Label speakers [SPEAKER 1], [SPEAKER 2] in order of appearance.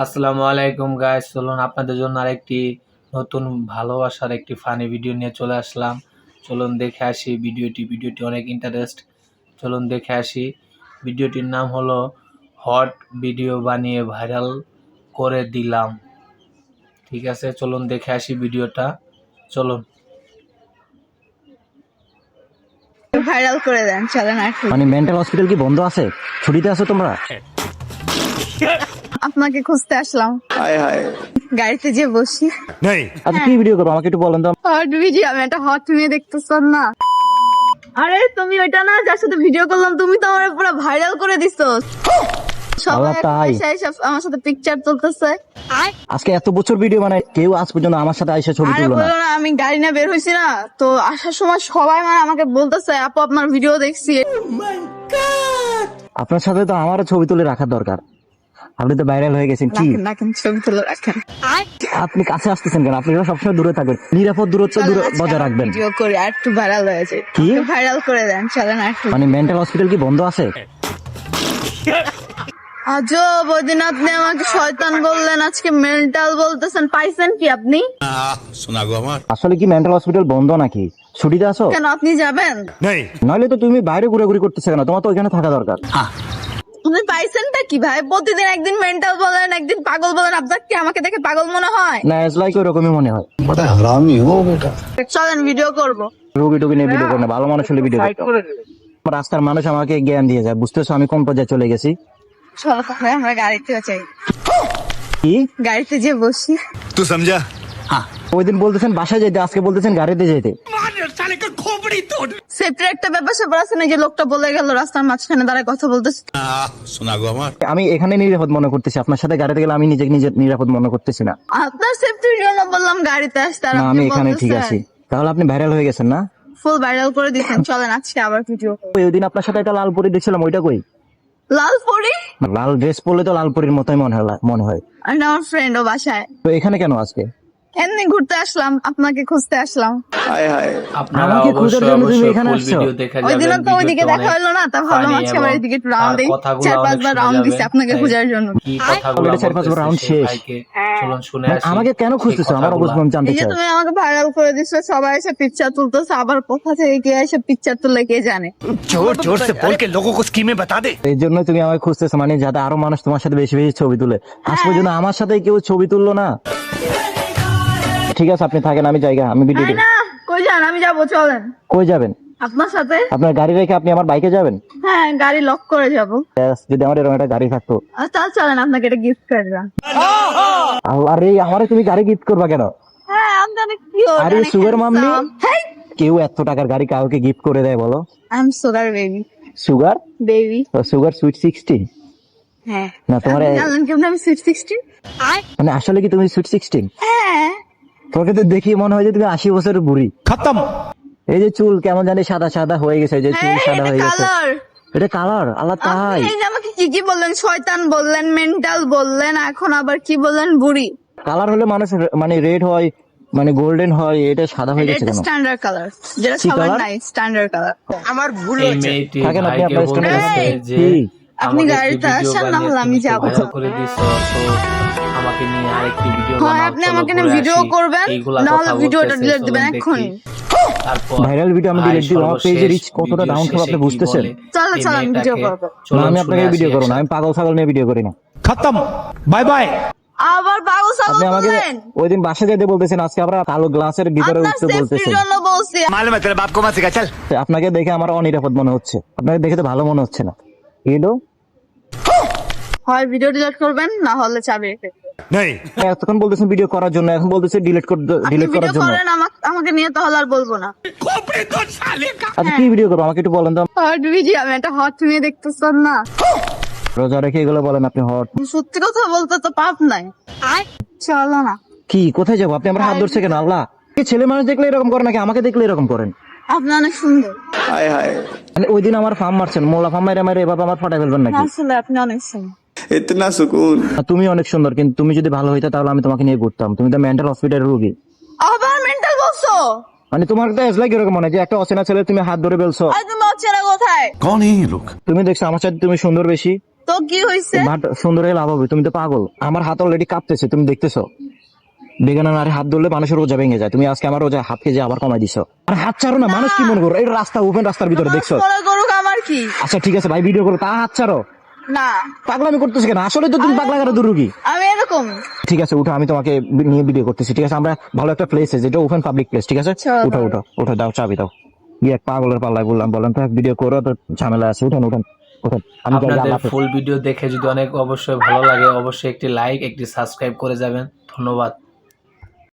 [SPEAKER 1] আসসালামু আলাইকুম গাইস চলুন আপনাদের জন্য আরেকটি নতুন ভালোবাসার একটি ফানি ভিডিও নিয়ে চলে আসলাম। চলুন দেখে আসি ভিডিওটি ভিডিওটি অনেক ইন্টারেস্ট চলুন দেখে আসি ভিডিওটির নাম হলো হট ভিডিও বানিয়ে ভাইরাল করে দিলাম। ঠিক আছে চলুন দেখে আসি ভিডিওটা চলুন।
[SPEAKER 2] ভাইরাল করে দেন চলেন আর
[SPEAKER 3] মানে মেন্টাল হসপিটাল কি বন্ধ আছে? ছুটিতে আছো তোমরা?
[SPEAKER 2] আপনাকে খুঁজতে আসলাম। গাড়িতে যে বসি।
[SPEAKER 3] আচ্ছা কি ভিডিও করব? আমাকে একটু বলেন তো।
[SPEAKER 2] হট ভিডিও আমি একটা হট মেয়ে দেখতেছেন না। আরে তুমি ওইটা না যার সাথে ভিডিও করলাম তুমি তো আমার পুরো ভাইরাল করে দিছো। সবাই আমার সাথে পিকচার তুলতেছে।
[SPEAKER 3] আজকে এত বছর ভিডিও মানে কেউ আজ পর্যন্ত আমার সাথে আইসা ছবি
[SPEAKER 2] আরে
[SPEAKER 3] তুললো না।
[SPEAKER 2] আমি গাড়ি না বের হয়েছি না তো আসার সময় সবাই মানে আমাকে বলতেছে আপু আপনার ভিডিও দেখছি।
[SPEAKER 3] আপনার সাথে তো আমারও ছবি তুলে রাখার দরকার। আপনি তো ভাইরাল হয়ে গেছেন কি?
[SPEAKER 2] রাখেন রাখেন ছবি তুলে রাখেন।
[SPEAKER 3] আপনি কাছে আসতেছেন কেন? আপনি সবসময় দূরে থাকবেন নিরাপদ দূরত্ব দূরে বজায় রাখবেন।
[SPEAKER 2] ভিডিও করে আর একটু ভাইরাল হয়ে যায়
[SPEAKER 3] কি?
[SPEAKER 2] ভাইরাল করে দেন চলেন আর একটু
[SPEAKER 3] মানে মেন্টাল হসপিটাল কি বন্ধ আছে?
[SPEAKER 2] আজব ওই দিন আপনি আমাকে শয়তান বললেন আজকে মেন্টাল বলতেছেন পাইছেন কি আপনি?
[SPEAKER 4] শোনা গো আমার
[SPEAKER 3] আসলে কি মেন্টাল হসপিটাল বন্ধ নাকি? ছুটিতে আছো?
[SPEAKER 2] কেন আপনি যাবেন?
[SPEAKER 4] নেই।
[SPEAKER 3] নইলে তো তুমি বাইরে ঘুরাঘুরি করতেছো কেন? তোমার তো ওইখানে থাকা দরকার।
[SPEAKER 2] আপনি পাইছেনটা কি ভাই? প্রতিদিন একদিন মেন্টাল বলেন একদিন পাগল বলেন আপনার কি আমাকে দেখে পাগল মনে হয়?
[SPEAKER 3] না এস লাইক ওরকমই মনে হয়।
[SPEAKER 4] বড় হারামি ও বেটা।
[SPEAKER 2] চলেন ভিডিও করব।
[SPEAKER 3] রোগী টুকি নিয়ে ভিডিও করনা ভালো মানুষ হলে ভিডিও করতে রাস্তার মানুষ আমাকে জ্ঞান দিয়ে যায় বুঝতেছো? আমি কোন পর্যায়ে চলে গেছি?
[SPEAKER 2] চল তাহলে আমরা গাড়িতে যাই।
[SPEAKER 3] কি?
[SPEAKER 2] গাড়িতে যে বসি।
[SPEAKER 4] তুই সমঝা। হ্যাঁ।
[SPEAKER 3] ওই দিন বলতেছেন বাসায় যাইতে আজকে বলতেছেন গাড়িতে যাইতে।
[SPEAKER 2] সেফটির একটা ব্যাপার আছে না যে লোকটা বলে গেল রাস্তার মাঝখানে দাঁড়ায় কথা বলতেছে।
[SPEAKER 4] শোনা গো আমার।
[SPEAKER 3] আমি এখানে নিরাপদ মনে করতেছি আপনার সাথে গাড়িতে গেলে আমি নিজেকে নিজে নিরাপদ মনে করতেছি না।
[SPEAKER 2] আপনার সেফটির জন্য বললাম গাড়িতে আসতে আর
[SPEAKER 3] না আমি এখানে ঠিক আছি। তাহলে আপনি ভাইরাল হয়ে গেছেন না?
[SPEAKER 2] ফুল ভাইরাল করে দিচ্ছেন চলেন আজকে আবার ভিডিও
[SPEAKER 3] ওই দিন আপনার সাথে একটা লাল পরি দেখছিলাম ওইটা কই?
[SPEAKER 2] লাল পরি
[SPEAKER 3] লাল ড্রেস পরলে তো লাল পরির মতোই মনে হয় মনে হয়।
[SPEAKER 2] আর না, আমার ফ্রেন্ড ও বাসায়।
[SPEAKER 3] তো এখানে কেন আজকে?
[SPEAKER 2] এমনি ঘুরতে আসলাম আপনাকে খুঁজতে আসলাম।
[SPEAKER 1] আপনারা
[SPEAKER 3] আমাকে
[SPEAKER 1] ভিডিও দেখা
[SPEAKER 2] যাবে
[SPEAKER 1] ওইদিন
[SPEAKER 2] তো ওইদিকে দেখা হলো না তা
[SPEAKER 1] আমার
[SPEAKER 2] এদিকে একটু রাউন্ড দেই চার রাউন্ড দিছি আপনাকে খোঁজার জন্য।
[SPEAKER 1] কি কথাগুলো
[SPEAKER 3] চার
[SPEAKER 1] রাউন্ড
[SPEAKER 3] শেষ।
[SPEAKER 1] চলুন শুনে
[SPEAKER 3] মানে
[SPEAKER 1] আসি।
[SPEAKER 3] আমাকে কেন খুঁজতেছো? আমার অবস্থা জানতে চাই।
[SPEAKER 2] তুমি আমাকে ভাইরাল করে দিছো সবাই এসে পিকচার তুলতেছে আবার কোথা থেকে কে এসে পিকচার তুলে কে জানে?
[SPEAKER 4] জোর জোর সে বল কে কো স্কিমে বাতা দে।
[SPEAKER 3] এই জন্য তুমি আমাকে খুঁজতেছো মানে যাতে আরও মানুষ তোমার সাথে বেশি বেশি ছবি তুলে। আজ হ্যাঁ। পর্যন্ত আমার সাথে কেউ ছবি তুললো না। ঠিক আছে আপনি থাকেন আমি জায়গা আমি ভিডিও
[SPEAKER 2] না কই যান আমি যাব চলেন।
[SPEAKER 3] কই যাবেন?
[SPEAKER 2] আপনার সাথে?
[SPEAKER 3] আপনার গাড়ি রেখে আপনি আমার বাইকে যাবেন?
[SPEAKER 2] হ্যাঁ গাড়ি লক করে যাব।
[SPEAKER 3] যদি আমার এরকম একটা গাড়ি থাকতো।
[SPEAKER 2] আর তাহলে চলেন আপনাকে এটা গিফট করে দিলাম।
[SPEAKER 3] আল্লাহ রে আমারে তুমি গাড়ি গিফট করবা কেন?
[SPEAKER 2] হ্যাঁ আমি অনেক কি
[SPEAKER 3] আরে সুগার মামনি কেউ এত টাকার গাড়ি কাউকে গিফট করে দেয় বলো?
[SPEAKER 2] I am sugar baby
[SPEAKER 3] sugar
[SPEAKER 2] baby
[SPEAKER 3] sugar sweet sixteen
[SPEAKER 2] হ্যাঁ।
[SPEAKER 3] না তোমার
[SPEAKER 2] জানলেন কেমন আমি সুইট সিক্সটিন
[SPEAKER 3] মানে আসলে কি তুমি সুইট সিক্সটিন
[SPEAKER 2] হ্যাঁ।
[SPEAKER 3] তোকে তো দেখি মনে হয় যে তুমি আশি বছর বুড়ি।
[SPEAKER 4] খতম।
[SPEAKER 3] এই যে চুল কেমন জানি সাদা সাদা হয়ে গেছে যে চুল
[SPEAKER 2] হ্যাঁ,
[SPEAKER 3] সাদা হয়ে গেছে। এটা কালার আল্লাহ তাই
[SPEAKER 2] আমাকে কি কি বললেন শয়তান বললেন মেন্টাল বললেন এখন আবার কি বললেন বুড়ি।
[SPEAKER 3] কালার হলে মানুষ মানে রেড হয় মানে গোল্ডেন হয় এটা সাদা হয়ে গেছে কেন?
[SPEAKER 2] স্ট্যান্ডার্ড কালার যেটা সবার নাই স্ট্যান্ডার্ড কালার
[SPEAKER 1] আমার ভুল
[SPEAKER 3] হয়েছে। আপনি আপনার স্ট্যান্ডার্ড
[SPEAKER 2] আপনি আসেন না আমি যাব।
[SPEAKER 1] করে দিছো আমাকে নিয়ে আরেকটি ভিডিও
[SPEAKER 2] হ্যাঁ,
[SPEAKER 1] বানাও
[SPEAKER 2] হ্যাঁ
[SPEAKER 1] আপনি
[SPEAKER 2] আমাকে
[SPEAKER 1] না
[SPEAKER 2] ভিডিও করবেন। না
[SPEAKER 1] হলে
[SPEAKER 2] ভিডিওটা ডিলিট দিবেন
[SPEAKER 1] এখন।
[SPEAKER 3] ভাইরাল ভিডিও আমি ডিলিট দিব আমার পেজে রিচ কতটা ডাউন হবে আপনি বুঝতেছেন?
[SPEAKER 2] চলো চলো আমি ভিডিও করব।
[SPEAKER 3] না আমি আপনাকে ভিডিও করব না আমি পাগল ছাগল নিয়ে ভিডিও করি না।
[SPEAKER 4] খতম! বাই বাই
[SPEAKER 2] আবার পাগল ছাগল
[SPEAKER 3] আপনি আমাকে ওই দিন বাসা যেতে বলতেছেন আজকে আমরা কালো গ্লাসের ভিতরে উঠতে বলতেছেন
[SPEAKER 4] মালুম তোর বাপ কোমা শিখা চল।
[SPEAKER 3] আপনাকে দেখে আমার অনিরাপদ মনে হচ্ছে। আপনাকে দেখে তো ভালো মনে হচ্ছে না। এডো
[SPEAKER 2] হয় ভিডিও ডিলিট করবেন না হলে চাবি রেখে
[SPEAKER 4] नहीं
[SPEAKER 3] এতক্ষণ বলতেছেন ভিডিও করার জন্য এখন বলতেছে ডিলিট করে ডিলিট করার জন্য।
[SPEAKER 2] করেন আমাকে আমাকে নিয়ে তাহলে আর বলব না।
[SPEAKER 3] আচ্ছা কি ভিডিও করব? আমাকে একটু বলেন তো।
[SPEAKER 2] হট ভিডিও আমি একটা হট মেয়ে দেখতেছেন না।
[SPEAKER 3] রোজা রেখে এগুলো বলেন আপনি হট
[SPEAKER 2] সত্যি কথা বলতে তো পাপ নাই। চলো না।
[SPEAKER 3] কি কোথায় যাব? আপনি আমার হাত ধরছে কেন? আল্লাহ। ছেলে মানুষ দেখলে এরকম করেন নাকি? আমাকে দেখলে এরকম করেন।
[SPEAKER 2] আপনি অনেক সুন্দর।
[SPEAKER 3] মানে ওই দিন আমার ফার্ম মারছেন। মোলা ফার্ম মারে মারে এভাবে আমার ফাটাই ফেলবেন নাকি?
[SPEAKER 2] আসলে আপনি অনেক সুন্দর।
[SPEAKER 5] এতনা
[SPEAKER 3] সুকুন তুমি অনেক সুন্দর কিন্তু তুমি যদি ভালো হইতা তাহলে আমি তোমাকে নিয়ে ঘুরতাম। তুমি তো মেন্টাল হসপিটালের রোগী।
[SPEAKER 2] আবার মেন্টাল বলছো
[SPEAKER 3] মানে তোমার তো এসলাই কীরকম মনে যে একটা অচেনা ছেলে তুমি হাত ধরে বলছো।
[SPEAKER 2] আর তুমি অচেনা কোথায়?
[SPEAKER 4] কোন এই লোক?
[SPEAKER 3] তুমি দেখছ আমার সাথে তুমি সুন্দর বেশি।
[SPEAKER 2] তো কি হইছে?
[SPEAKER 3] বাট সুন্দর হয়ে লাভ হবে তুমি তো পাগল। আমার হাত অলরেডি কাঁপতেছে তুমি দেখতেছো? বেগানা নারী হাত ধরলে মানুষের রোজা ভেঙে যায়। তুমি আজকে আমার রোজা হাতকে যে আবার কমাই দিছো। আর হাত ছাড়ো না মানুষ কি মনে করো? এই রাস্তা ওপেন রাস্তার ভিতরে দেখছ?
[SPEAKER 2] আমার কি?
[SPEAKER 3] আচ্ছা ঠিক আছে ভাই ভিডিও করো তা হাত ছাড়ো?
[SPEAKER 2] না।
[SPEAKER 3] পাগলামি করতেছি কেন? আসলে তো তুমি পাগলা কারও দুরুগী
[SPEAKER 2] আমি এরকম।
[SPEAKER 3] ঠিক আছে উঠো আমি তোমাকে নিয়ে ভিডিও করতেছি ঠিক আছে? আমরা ভালো একটা প্লেস যেটা ওপেন পাবলিক প্লেস ঠিক আছে?
[SPEAKER 2] চলো।
[SPEAKER 3] উঠো উঠো উঠো দাও চাবি দাও। ইয়ে এক পাগলের পাল্লায় বললাম বলেন তো ভিডিও করো তো ঝামেলা আছে উঠেন উঠেন
[SPEAKER 1] আপনাদের ফুল ভিডিও দেখে যদি অনেক অবশ্যই ভালো লাগে অবশ্যই একটি লাইক একটি সাবস্ক্রাইব করে যাবেন। ধন্যবাদ।